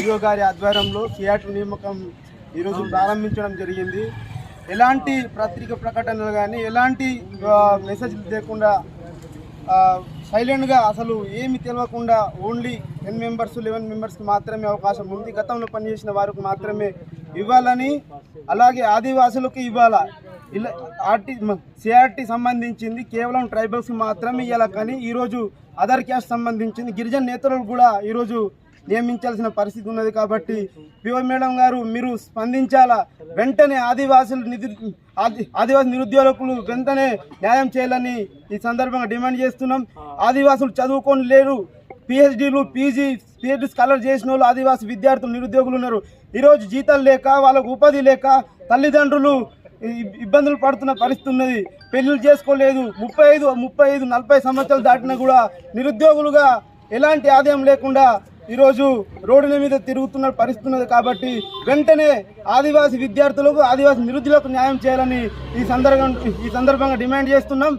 EO గారి ఆధ్వర్యంలో CRT నియామకం ఈరోజు ప్రారంభించడం జరిగింది. ఎలాంటి పత్రిక ప్రకటనలు కానీ ఎలాంటి మెసేజ్లు లేకుండా సైలెంట్గా అసలు ఏమి తెలియకుండా ఓన్లీ టెన్ మెంబర్స్ లెవెన్ మెంబర్స్కి మాత్రమే అవకాశం ఉంది. గతంలో పనిచేసిన వారికి మాత్రమే ఇవ్వాలని అలాగే ఆదివాసులకు ఇవ్వాలా. ఇలా ఆర్టీ సిఆర్టీ సంబంధించింది కేవలం ట్రైబల్స్కి మాత్రమే ఇవ్వాలి కానీ ఈరోజు అదర్ క్యాస్ట్ సంబంధించింది గిరిజన నేతలు కూడా ఈరోజు నియమించాల్సిన పరిస్థితి ఉన్నది కాబట్టి పిఓ మేడం గారు మీరు స్పందించాలా? వెంటనే ఆదివాసులు నిధి ఆదివాసి నిరుద్యోగులు వెంటనే న్యాయం చేయాలని ఈ సందర్భంగా డిమాండ్ చేస్తున్నాం. ఆదివాసులు చదువుకొని లేరు. పిహెచ్డీలు పీజీ పిహెచ్డీ స్కాలర్ చేసిన వాళ్ళు ఆదివాసి విద్యార్థులు నిరుద్యోగులు ఉన్నారు. ఈరోజు జీతాలు లేక వాళ్ళకు ఉపాధి లేక తల్లిదండ్రులు ఇబ్బందులు పడుతున్న పరిస్థితి ఉన్నది. పెళ్ళిళ్ళు చేసుకోలేదు. ముప్పై ఐదు ముప్పై ఐదు నలభై సంవత్సరాలు దాటినా కూడా నిరుద్యోగులుగా ఎలాంటి ఆదాయం లేకుండా ఈరోజు రోడ్ల మీద తిరుగుతున్న పరిస్థితున్నది కాబట్టి వెంటనే ఆదివాసి విద్యార్థులకు ఆదివాసి నిరుద్యులకు న్యాయం చేయాలని ఈ సందర్భం ఈ సందర్భంగా డిమాండ్ చేస్తున్నాం.